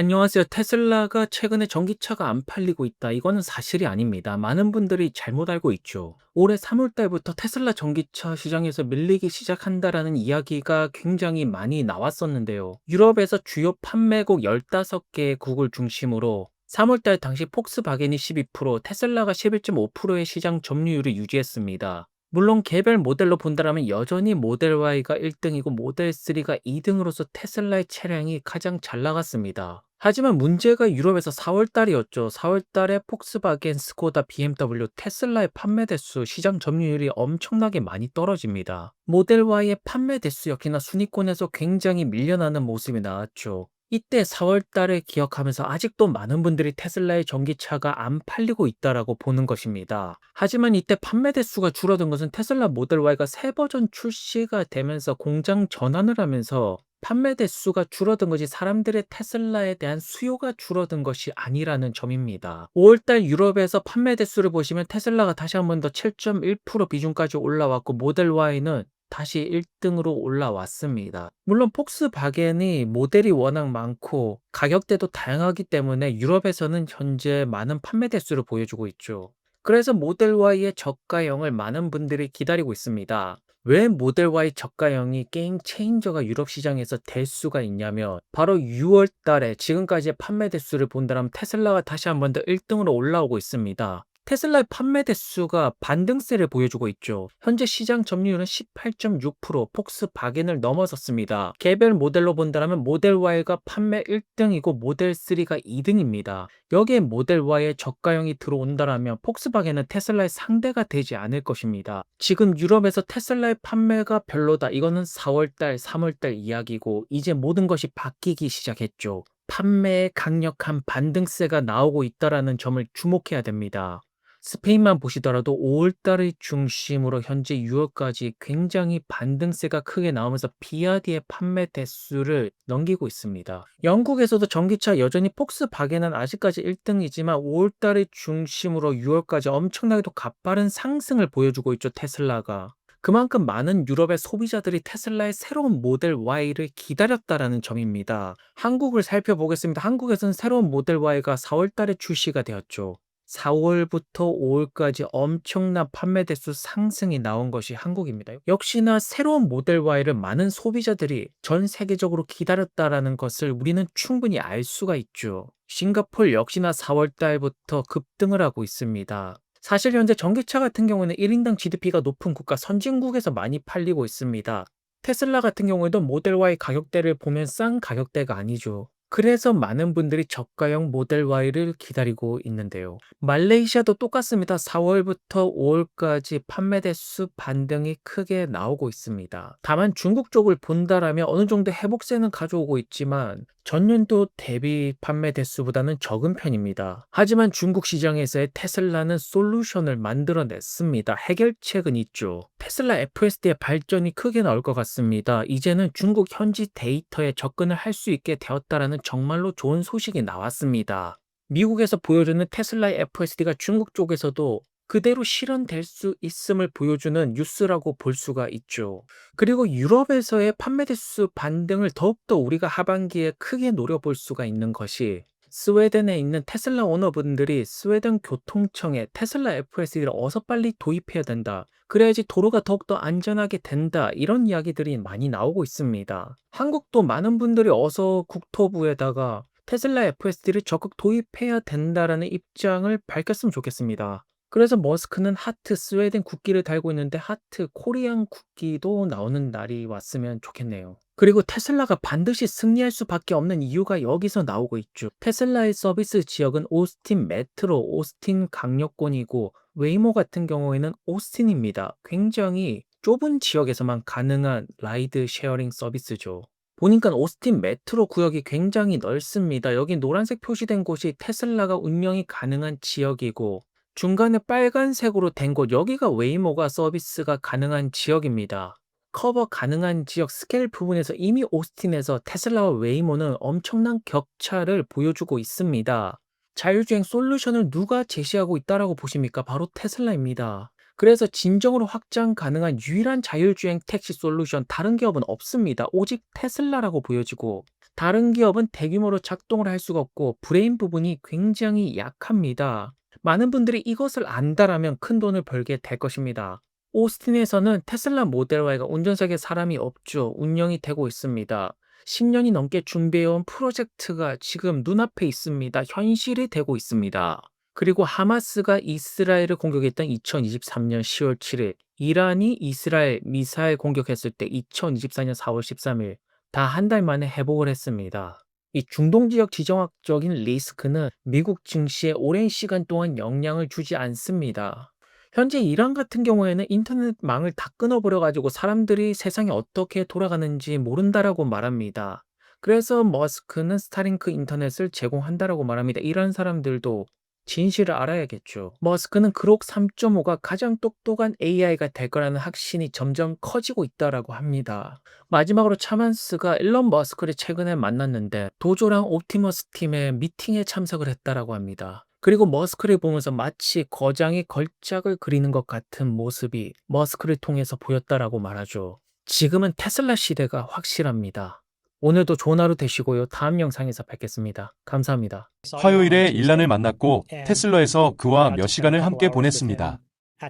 안녕하세요. 테슬라가 최근에 전기차가 안 팔리고 있다. 이거는 사실이 아닙니다. 많은 분들이 잘못 알고 있죠. 올해 3월 달부터 테슬라 전기차 시장에서 밀리기 시작한다라는 이야기가 굉장히 많이 나왔었는데요. 유럽에서 주요 판매국 15개의 국을 중심으로 3월 달 당시 폭스바겐이 12%, 테슬라가 11.5%의 시장 점유율을 유지했습니다. 물론 개별 모델로 본다라면 여전히 모델 Y가 1등이고 모델 3가 2등으로서 테슬라의 차량이 가장 잘 나갔습니다. 하지만 문제가 유럽에서 4월 달이었죠. 4월 달에 폭스바겐, 스코다, BMW, 테슬라의 판매 대수, 시장 점유율이 엄청나게 많이 떨어집니다. 모델 Y의 판매 대수 역시나 순위권에서 굉장히 밀려나는 모습이 나왔죠. 이때 4월 달을 기억하면서 아직도 많은 분들이 테슬라의 전기차가 안 팔리고 있다라고 보는 것입니다. 하지만 이때 판매 대수가 줄어든 것은 테슬라 모델 Y가 새 버전 출시가 되면서 공장 전환을 하면서 판매 대수가 줄어든 것이 사람들의 테슬라에 대한 수요가 줄어든 것이 아니라는 점입니다. 5월달 유럽에서 판매 대수를 보시면 테슬라가 다시 한 번 더 7.1% 비중까지 올라왔고 모델 Y는 다시 1등으로 올라왔습니다. 물론 폭스바겐이 모델이 워낙 많고 가격대도 다양하기 때문에 유럽에서는 현재 많은 판매 대수를 보여주고 있죠. 그래서 모델 Y의 저가형을 많은 분들이 기다리고 있습니다. 왜 모델 Y 저가형이 게임 체인저가 유럽 시장에서 될 수가 있냐면 바로 6월 달에 지금까지의 판매 대수를 본다면 테슬라가 다시 한 번 더 1등으로 올라오고 있습니다. 테슬라의 판매 대수가 반등세를 보여주고 있죠. 현재 시장 점유율은 18.6%, 폭스 바겐을 넘어섰습니다. 개별 모델로 본다면 모델 Y가 판매 1등이고 모델 3가 2등입니다. 여기에 모델 Y의 저가형이 들어온다면 폭스바겐은 테슬라의 상대가 되지 않을 것입니다. 지금 유럽에서 테슬라의 판매가 별로다. 이거는 4월달, 3월달 이야기고 이제 모든 것이 바뀌기 시작했죠. 판매에 강력한 반등세가 나오고 있다라는 점을 주목해야 됩니다. 스페인만 보시더라도 5월 달을 중심으로 현재 6월까지 굉장히 반등세가 크게 나오면서 비아디의 판매 대수를 넘기고 있습니다. 영국에서도 전기차 여전히 폭스바겐은 아직까지 1등이지만 5월 달을 중심으로 6월까지 엄청나게도 가파른 상승을 보여주고 있죠, 테슬라가. 그만큼 많은 유럽의 소비자들이 테슬라의 새로운 모델 Y를 기다렸다라는 점입니다. 한국을 살펴보겠습니다. 한국에서는 새로운 모델 Y가 4월 달에 출시가 되었죠. 4월부터 5월까지 엄청난 판매 대수 상승이 나온 것이 한국입니다. 역시나 새로운 모델 Y를 많은 소비자들이 전 세계적으로 기다렸다라는 것을 우리는 충분히 알 수가 있죠. 싱가폴 역시나 4월 달부터 급등을 하고 있습니다. 사실 현재 전기차 같은 경우는 1인당 GDP가 높은 국가 선진국에서 많이 팔리고 있습니다. 테슬라 같은 경우에도 모델 Y 가격대를 보면 싼 가격대가 아니죠. 그래서 많은 분들이 저가형 모델 Y를 기다리고 있는데요. 말레이시아도 똑같습니다. 4월부터 5월까지 판매 대수 반등이 크게 나오고 있습니다. 다만 중국 쪽을 본다라면 어느 정도 회복세는 가져오고 있지만 전년도 대비 판매 대수보다는 적은 편입니다. 하지만 중국 시장에서의 테슬라는 솔루션을 만들어냈습니다. 해결책은 있죠. 테슬라 FSD의 발전이 크게 나올 것 같습니다. 이제는 중국 현지 데이터에 접근을 할 수 있게 되었다라는 정말로 좋은 소식이 나왔습니다. 미국에서 보여주는 테슬라의 FSD가 중국 쪽에서도 그대로 실현될 수 있음을 보여주는 뉴스라고 볼 수가 있죠. 그리고 유럽에서의 판매 대수 반등을 더욱더 우리가 하반기에 크게 노려볼 수가 있는 것이 스웨덴에 있는 테슬라 오너분들이 스웨덴 교통청에 테슬라 FSD를 어서 빨리 도입해야 된다. 그래야지 도로가 더욱더 안전하게 된다. 이런 이야기들이 많이 나오고 있습니다. 한국도 많은 분들이 어서 국토부에다가 테슬라 FSD를 적극 도입해야 된다라는 입장을 밝혔으면 좋겠습니다. 그래서 머스크는 하트 스웨덴 국기를 달고 있는데 하트 코리안 국기도 나오는 날이 왔으면 좋겠네요. 그리고 테슬라가 반드시 승리할 수밖에 없는 이유가 여기서 나오고 있죠. 테슬라의 서비스 지역은 오스틴 메트로, 오스틴 강력권이고 웨이모 같은 경우에는 오스틴입니다. 굉장히 좁은 지역에서만 가능한 라이드 쉐어링 서비스죠. 보니까 오스틴 메트로 구역이 굉장히 넓습니다. 여기 노란색 표시된 곳이 테슬라가 운영이 가능한 지역이고 중간에 빨간색으로 된 곳 여기가 웨이모가 서비스가 가능한 지역입니다. 커버 가능한 지역 스케일 부분에서 이미 오스틴에서 테슬라와 웨이모는 엄청난 격차를 보여주고 있습니다. 자율주행 솔루션을 누가 제시하고 있다라고 보십니까? 바로 테슬라입니다. 그래서 진정으로 확장 가능한 유일한 자율주행 택시 솔루션 다른 기업은 없습니다. 오직 테슬라라고 보여지고 다른 기업은 대규모로 작동을 할 수가 없고 브레인 부분이 굉장히 약합니다. 많은 분들이 이것을 안다라면 큰 돈을 벌게 될 것입니다. 오스틴에서는 테슬라 모델 Y가 운전석에 사람이 없죠. 운영이 되고 있습니다. 10년이 넘게 준비해온 프로젝트가 지금 눈앞에 있습니다. 현실이 되고 있습니다. 그리고 하마스가 이스라엘을 공격했던 2023년 10월 7일, 이란이 이스라엘 미사일 공격했을 때 2024년 4월 13일, 다 한 달 만에 회복을 했습니다. 이 중동 지역 지정학적인 리스크는 미국 증시에 오랜 시간 동안 영향을 주지 않습니다. 현재 이란 같은 경우에는 인터넷망을 다 끊어버려 가지고 사람들이 세상이 어떻게 돌아가는지 모른다라고 말합니다. 그래서 머스크는 스타링크 인터넷을 제공한다라고 말합니다. 이런 사람들도 진실을 알아야겠죠. 머스크는 그록 3.5가 가장 똑똑한 AI가 될 거라는 확신이 점점 커지고 있다라고 합니다. 마지막으로 차만스가 일론 머스크를 최근에 만났는데 도조랑 옵티머스 팀의 미팅에 참석을 했다라고 합니다. 그리고 머스크를 보면서 마치 거장이 걸작을 그리는 것 같은 모습이 머스크를 통해서 보였다라고 말하죠. 지금은 테슬라 시대가 확실합니다. 오늘도 좋은 하루 되시고요. 다음 영상에서 뵙겠습니다. 감사합니다. 화요일에 일란을 만났고 테슬라에서 그와 몇 시간을 함께 보냈습니다.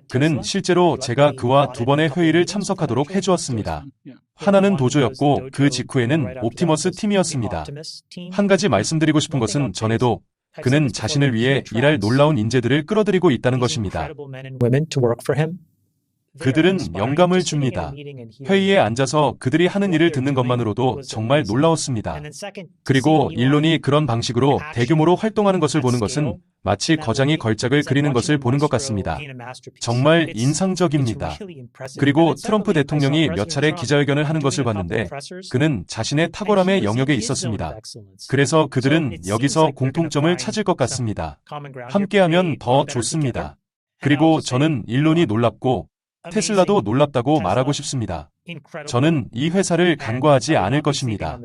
그는 실제로 제가 그와 두 번의 회의를 참석하도록 해주었습니다. 하나는 도조였고 그 직후에는 옵티머스 팀이었습니다. 한 가지 말씀드리고 싶은 것은 전에도 그는 자신을 위해 일할 놀라운 인재들을 끌어들이고 있다는 것입니다. 그들은 영감을 줍니다. 회의에 앉아서 그들이 하는 일을 듣는 것만으로도 정말 놀라웠습니다. 그리고 일론이 그런 방식으로 대규모로 활동하는 것을 보는 것은 마치 거장이 걸작을 그리는 것을 보는 것 같습니다. 정말 인상적입니다. 그리고 트럼프 대통령이 몇 차례 기자회견을 하는 것을 봤는데 그는 자신의 탁월함의 영역에 있었습니다. 그래서 그들은 여기서 공통점을 찾을 것 같습니다. 함께하면 더 좋습니다. 그리고 저는 일론이 놀랍고 테슬라도 놀랍다고 말하고 싶습니다. 저는 이 회사를 간과하지 않을 것입니다.